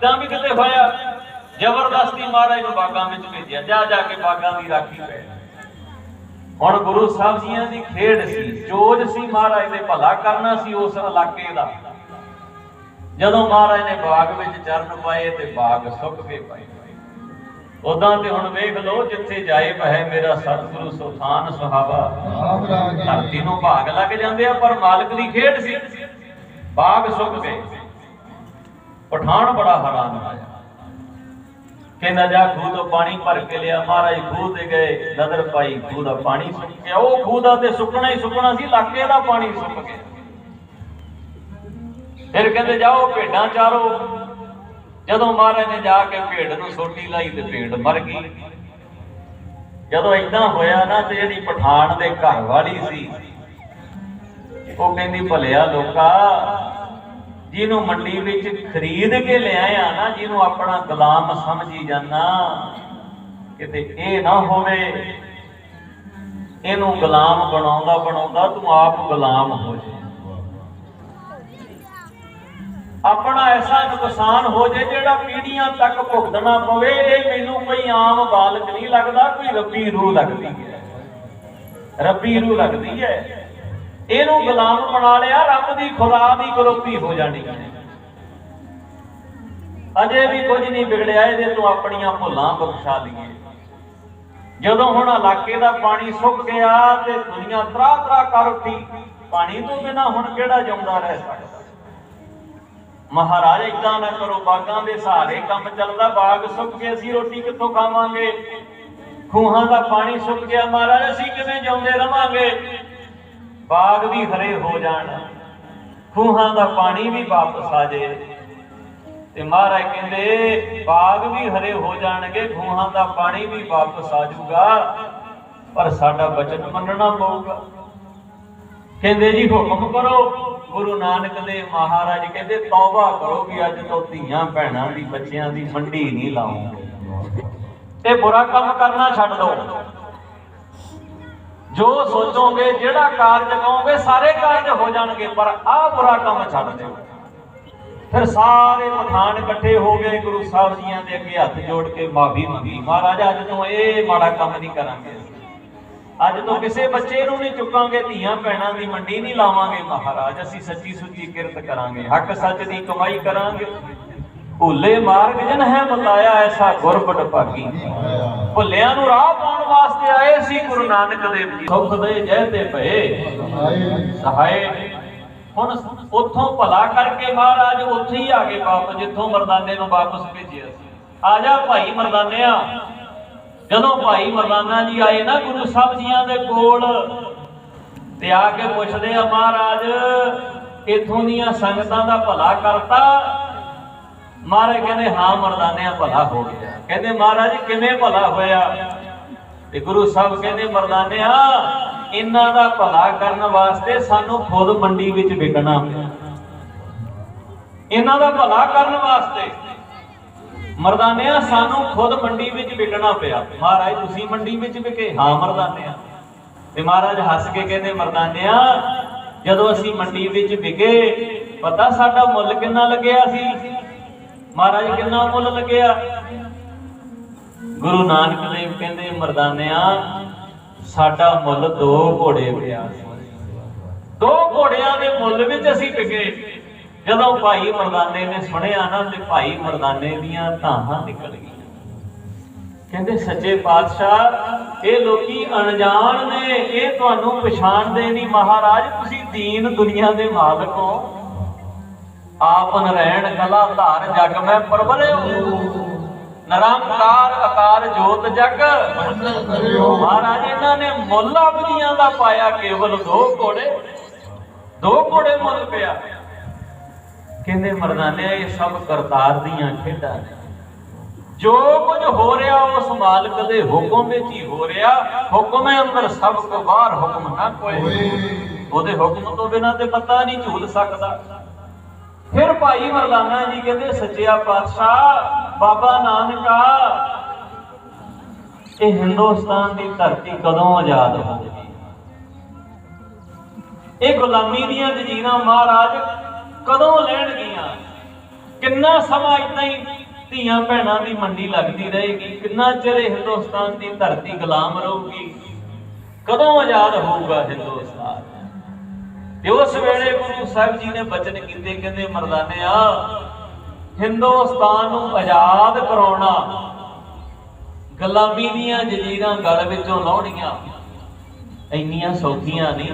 ਤਾਂ ਵੀ ਕਿਤੇ ਹੋਇਆ ਜ਼ਬਰਦਸਤੀ ਮਹਾਰਾਜ ਨੂੰ ਬਾਗਾਂ ਵਿੱਚ ਭੇਜਿਆ ਜਾ ਜਾ ਕੇ ਬਾਗਾਂ ਦੀ ਰਾਖੀ ਪੈ ਹੁਣ ਗੁਰੂ ਸਾਹਿਬ ਜੀਆਂ ਦੀ ਖੇਡ ਸੀ ਜੋਜ ਸੀ ਮਹਾਰਾਜ ਨੇ ਭਲਾ ਕਰਨਾ ਸੀ ਉਸ ਇਲਾਕੇ ਦਾ। ਜਦੋਂ ਮਹਾਰਾਜ ਨੇ ਬਾਗ ਵਿੱਚ ਚਰਨ ਪਾਏ ਤੇ ਬਾਗ ਸੁੱਕ ਕੇ ਪਏ। ਉਦਾਂ ਤੇ ਹੁਣ ਵੇਖ ਲਓ ਜਿੱਥੇ ਜਾਏ ਬਹਿ ਮੇਰਾ ਸਤਿਗੁਰੂ ਸੁਲਤਾਨ ਸੁਹਾਵਾ। ਧਰਤੀ ਨੂੰ ਭਾਗ ਲੱਗ ਜਾਂਦੇ ਆ ਪਰ ਮਾਲਕ ਦੀ ਖੇਡ ਸੀ। ਬਾਗ ਸੁੱਕ ਗਏ। ਪਠਾਨ ਬੜਾ ਹੈਰਾਨ ਹੋਇਆ ਕਿ ਜਾ ਖੂਹ ਤੋਂ ਪਾਣੀ ਭਰ ਕੇ ਲਿਆ, ਮਹਾਰਾਜ ਖੂਹ ਤੇ ਗਏ, ਨਦਰ ਪਾਈ, ਖੂਹ ਦਾ ਪਾਣੀ ਸੁੱਕ ਗਿਆ। ਉਹ ਖੂਹ ਦਾ ਤੇ ਸੁੱਕਣਾ ਹੀ ਸੁੱਕਣਾ ਸੀ, ਇਲਾਕੇ ਦਾ ਪਾਣੀ ਸੁੱਕ ਗਿਆ। ਫਿਰ ਕਹਿੰਦੇ ਜਾਓ ਭੇਡਾਂ ਚਾਰੋ। ਜਦੋਂ ਮਹਾਰਾਜ ਨੇ ਜਾ ਕੇ ਭੇਡ ਨੂੰ ਸੋਟੀ ਲਾਈ ਤੇ ਭੇਡ ਮਰ ਗਈ। ਜਦੋਂ ਇਦਾਂ ਹੋਇਆ ਨਾ ਤੇ ਜਿਹੜੀ ਪਠਾਨ ਦੇ ਘਰ ਵਾਲੀ ਸੀ, ਉਹ ਕਹਿੰਦੀ ਭਲਿਆ ਲੋਕਾ ਜਿਹਨੂੰ ਮੰਡੀ ਵਿੱਚ ਖਰੀਦ ਕੇ ਲਿਆਇਆ ਨਾ, ਜਿਹਨੂੰ ਆਪਣਾ ਗੁਲਾਮ ਸਮਝੀ ਜਾਂਦਾ, ਕਿਤੇ ਇਹ ਨਾ ਹੋਵੇ, ਇਹਨੂੰ ਗੁਲਾਮ ਬਣਾਉਂਦਾ ਬਣਾਉਂਦਾ ਤੂੰ ਆਪ ਗੁਲਾਮ ਹੋ ਜਾਏ। ਆਪਣਾ ਐਸਾ ਨੁਕਸਾਨ ਹੋ ਜੇ ਜਿਹੜਾ ਪੀੜੀਆਂ ਤੱਕ ਭੁਗਤਣਾ ਪਵੇ ਇਹ ਮੈਨੂੰ ਕੋਈ ਆਮ ਬਾਲਕ ਨਹੀਂ ਲੱਗਦਾ, ਕੋਈ ਰੱਬੀ ਰੂਹ ਲੱਗਦੀ ਹੈ। ਰੱਬੀ ਰੂਹ ਲੱਗਦੀ ਹੈ। ਇਹਨੂੰ ਗੁਲਾਮ ਬਣਾ ਲਿਆ, ਰੱਬ ਦੀ ਖੁਦਾ ਦੀ ਗਰੋਪੀ ਹੋ ਜਾਣੀ। ਹੈ ਅਜੇ ਵੀ ਕੁਝ ਨਹੀਂ ਵਿਗੜਿਆ, ਇਹਦੇ ਤੋਂ ਆਪਣੀਆਂ ਭੁੱਲਾਂ ਬਖਸ਼ਾ ਲਈਏ। ਜਦੋਂ ਹੁਣ ਇਲਾਕੇ ਦਾ ਪਾਣੀ ਸੁੱਕ ਗਿਆ ਤੇ ਦੁਨੀਆ ਤਰਾ ਤਰਾ ਕਰ ਉੱਠੀ, ਪਾਣੀ ਤੋਂ ਬਿਨਾ ਹੁਣ ਕਿਹੜਾ ਜਿਉਂਦਾ ਰਹਿ ਸਕਦਾ? ਮਹਾਰਾਜ ਇਦਾਂ ਨਾ ਕਰੋ, ਬਾਗਾਂ ਦੇ ਸਹਾਰੇ ਕੰਮ ਚੱਲਦਾ, ਬਾਗ ਸੁੱਕ ਗਏ, ਅਸੀਂ ਰੋਟੀ ਕਿੱਥੋਂ ਖਾਵਾਂਗੇ? ਖੂਹਾਂ ਦਾ ਪਾਣੀ ਸੁੱਕ ਗਿਆ, ਮਹਾਰਾਜ, ਅਸੀਂ ਕਿਵੇਂ ਜਿਉਂਦੇ ਰਵਾਂਗੇ? ਬਾਗ ਵੀ ਹਰੇ ਹੋ ਜਾਣ, ਖੂਹਾਂ ਦਾ ਪਾਣੀ ਵੀ ਵਾਪਸ ਆ ਜੇ। ਤੇ ਮਹਾਰਾਜ ਕਹਿੰਦੇ, ਬਾਗ ਵੀ ਹਰੇ ਹੋ ਜਾਣਗੇ, ਖੂਹਾਂ ਦਾ ਪਾਣੀ ਵੀ ਵਾਪਸ ਆ ਜਾਊਗਾ, ਪਰ ਸਾਡਾ ਬਚਨ ਮੰਨਣਾ ਪਊਗਾ। ਕਹਿੰਦੇ ਜੀ, ਹੁਕਮ ਕਰੋ, ਗੁਰੂ ਨਾਨਕ ਦੇ ਮਹਾਰਾਜ ਕਹਿੰਦੇ, ਤੌਬਾ ਕਰੋ ਕਿ ਅੱਜ ਤੋਂ ਧੀਆਂ ਭੈਣਾਂ ਦੀ ਬੱਚਿਆਂ ਦੀ ਮੰਡੀ ਨਹੀਂ ਲਾਉਂਗੇ। ਇਹ ਬੁਰਾ ਕੰਮ ਕਰਨਾ ਛੱਡ ਦਿਓ ਜੋ ਸੋਚੋਗੇ, ਜਿਹੜਾ ਕਾਰਜ ਕਹੋਗੇ, ਸਾਰੇ ਕਾਰਜ ਹੋ ਜਾਣਗੇ, ਪਰ ਆਹ ਬੁਰਾ ਕੰਮ ਛੱਡ ਦਿਓ। ਫਿਰ ਸਾਰੇ ਪਠਾਨ ਇਕੱਠੇ ਹੋ ਗਏ, ਗੁਰੂ ਸਾਹਿਬ ਜੀਆਂ ਦੇ ਅੱਗੇ ਹੱਥ ਜੋੜ ਕੇ, ਮਾਫੀ ਮੰਗੀ, ਮਹਾਰਾਜ, ਅੱਜ ਤੋਂ ਇਹ ਮਾੜਾ ਕੰਮ ਨਹੀਂ ਕਰਾਂਗੇ ਅੱਜ ਤੋਂ ਕਿਸੇ ਬੱਚੇ ਨੂੰ ਨਹੀਂ ਚੁੱਕਾਂਗੇ, ਧੀਆਂ ਭੈਣਾਂ ਦੀ ਮੰਡੀ ਨਹੀਂ ਲਾਵਾਂਗੇ, ਮਹਾਰਾਜ, ਅਸੀਂ ਸੱਚੀ ਸੁੱਚੀ ਕਿਰਤ ਕਰਾਂਗੇ, ਹੱਕ ਸੱਚ ਦੀ ਕਮਾਈ ਕਰਾਂਗੇ। ਭੁੱਲੇ ਮਾਰਗ ਜਨ ਹੈ ਬਤਾਇਆ ਐਸਾ ਗੁਰਬਟ ਭਾਗੀ। ਭੁੱਲਿਆਂ ਨੂੰ ਰਾਹ ਪਾਉਣ ਵਾਸਤੇ ਆਏ ਸੀ ਗੁਰੂ ਨਾਨਕ ਦੇਵ ਜੀ। ਸੁਖ ਦੇ ਜੈ ਭਏ ਸਹਾਏ ਹੁਣ ਉੱਥੋਂ ਭਲਾ ਕਰਕੇ ਮਹਾਰਾਜ ਉੱਥੇ ਹੀ ਆ ਗਏ ਵਾਪਸ, ਜਿੱਥੋਂ ਮਰਦਾਨੇ ਨੂੰ ਵਾਪਸ ਭੇਜਿਆ ਸੀ। ਆ ਜਾ ਭਾਈ ਮਰਦਾਨਿਆ। ਜਦੋਂ ਭਾਈ ਮਰਦਾਨਾ ਜੀ ਆਏ ਨਾ ਗੁਰੂ ਸਾਹਿਬ ਜੀਆਂ ਦੇ ਕੋਲ, ਤੇ ਆ ਕੇ ਪੁੱਛਦੇ ਆ ਮਹਾਰਾਜ, ਇਥੋਂ ਦੀਆਂ ਸੰਗਤਾਂ ਦਾ ਭਲਾ ਕਰਤਾ ਮਹਾਰਾਜ ਕਹਿੰਦੇ, ਹਾਂ, ਮਰਦਾਨਿਆ ਭਲਾ ਹੋ ਗਿਆ। ਕਹਿੰਦੇ, ਮਹਾਰਾਜ, ਕਿਵੇਂ ਭਲਾ ਹੋਇਆ? ਤੇ ਗੁਰੂ ਸਾਹਿਬ ਕਹਿੰਦੇ, ਮਰਦਾਨਿਆ, ਇਹਨਾਂ ਦਾ ਭਲਾ ਕਰਨ ਵਾਸਤੇ ਸਾਨੂੰ ਖੁਦ ਮੰਡੀ ਵਿੱਚ ਵਿਕਣਾ ਪਿਆ। ਇਹਨਾਂ ਦਾ ਭਲਾ ਕਰਨ ਵਾਸਤੇ ਮਰਦਾਨਿਆ, ਸਾਨੂੰ ਖੁਦ ਮੰਡੀ ਵਿੱਚ ਵਿਕਣਾ ਪਿਆ। ਮਹਾਰਾਜ, ਤੁਸੀਂ ਮੰਡੀ ਵਿੱਚ ਵਿਕੇ? ਹਾਂ, ਮਰਦਾਨਿਆ। ਤੇ ਮਹਾਰਾਜ ਹੱਸ ਕੇ ਕਹਿੰਦੇ, ਮਰਦਾਨਿਆ, ਜਦੋਂ ਅਸੀਂ ਮੰਡੀ ਵਿੱਚ ਵਿਕੇ, ਪਤਾ ਸਾਡਾ ਮੁੱਲ ਕਿੰਨਾ ਲੱਗਿਆ ਸੀ? ਮਹਾਰਾਜ ਕਿੰਨਾ ਮੁੱਲ ਲੱਗਿਆ? ਗੁਰੂ ਨਾਨਕ ਦੇਵ ਕਹਿੰਦੇ, ਮਰਦਾਨਿਆ, ਸਾਡਾ ਮੁੱਲ ਦੋ ਘੋੜੇ ਪਿਆ ਦੋ ਘੋੜਿਆਂ ਦੇ ਮੁੱਲ ਵਿੱਚ ਅਸੀਂ ਵਿਕੇ ਜਦੋਂ ਭਾਈ ਮਰਦਾਨੇ ਨੇ ਸੁਣਿਆ ਨਾ, ਤੇ ਭਾਈ ਮਰਦਾਨੇ ਦੀਆਂ ਧਾਹਾਂ ਨਿਕਲ ਗਈਆਂ। ਕਹਿੰਦੇ, ਸੱਚੇ ਪਾਤਸ਼ਾਹ, ਇਹ ਲੋਕੀ ਅਣਜਾਣ ਨੇ, ਇਹ ਤੁਹਾਨੂੰ ਪਛਾਣਦੇ ਨਹੀਂ। ਮਹਾਰਾਜ, ਤੁਸੀਂ ਦੀਨ ਦੁਨੀਆ ਦੇ ਮਾਲਕ ਹੋ। ਆਪਨ ਰਹਿਣ ਕਲਾ ਧਾਰ ਜਗ ਮੈਂ ਪਰਵਰਿਓ। ਨਿਰੰਕਾਰ ਆਕਾਰ ਜੋਤ ਜਗ। ਮਹਾਰਾਜ ਇਹਨਾਂ ਨੇ ਮੁੱਲ ਆਪਦੀਆਂ ਦਾ ਪਾਇਆ ਕੇਵਲ ਦੋ ਘੋੜੇ। ਦੋ ਘੋੜੇ ਮੁੱਲ ਪਿਆ। ਕਹਿੰਦੇ ਮਰਦਾਨੇ ਇਹ ਸਭ ਕਰਤਾਰ ਦੀਆਂ ਖੇਡਾਂ ਨੇ। ਜੋ ਕੁਝ ਹੋ ਰਿਹਾ ਉਸ ਮਾਲਕ ਦੇ ਹੁਕਮ ਵਿੱਚ ਹੀ ਹੋ ਰਿਹਾ। ਹੁਕਮ ਹੈ ਅੰਦਰ ਸਭ ਕੋ ਬਾਹਰ ਹੁਕਮ ਨਾ ਕੋਈ। ਉਹਦੇ ਹੁਕਮ ਤੋਂ ਬਿਨਾਂ ਤੇ ਪਤਾ ਨਹੀਂ ਝੂਲ ਸਕਦਾ। ਫਿਰ ਭਾਈ ਮਰਦਾਨਾ ਜੀ ਕਹਿੰਦੇ, ਸੱਚਿਆ ਪਾਤਸ਼ਾਹ, ਬਾਬਾ ਨਾਨਕਾ ਇਹ ਹਿੰਦੁਸਤਾਨ ਦੀ ਧਰਤੀ ਕਦੋਂ ਆਜ਼ਾਦ ਹੋਵੇਗੀ ਇਹ ਗੁਲਾਮੀ ਦੀਆਂ ਜੰਜੀਰਾਂ ਮਹਾਰਾਜ ਕਦੋਂ ਲੈਣਗੀਆਂ? ਕਿੰਨਾ ਸਮਾਂ ਇਦਾਂ ਹੀ ਧੀਆਂ ਭੈਣਾਂ ਦੀ ਮੰਡੀ ਲੱਗਦੀ ਰਹੇਗੀ? ਕਿੰਨਾ ਚਿਰ ਹਿੰਦੁਸਤਾਨ ਦੀ ਧਰਤੀ ਗੁਲਾਮ ਰਹੂਗੀ? ਕਦੋਂ ਆਜ਼ਾਦ ਹੋਊਗਾ ਹਿੰਦੁਸਤਾਨ? ਤੇ ਉਸ ਵੇਲੇ ਗੁਰੂ ਸਾਹਿਬ ਜੀ ਨੇ ਬਚਨ ਕੀਤੇ, ਕਹਿੰਦੇ, ਮਰਦਾਨਿਆ, ਹਿੰਦੁਸਤਾਨ ਨੂੰ ਆਜ਼ਾਦ ਕਰਾਉਣਾ ਗੁਲਾਮੀ ਦੀਆਂ ਜਜ਼ੀਰਾਂ ਗਲ ਵਿੱਚੋਂ ਲਾਉਣੀਆਂ ਇੰਨੀਆਂ ਸੌਖੀਆਂ ਨਹੀਂ।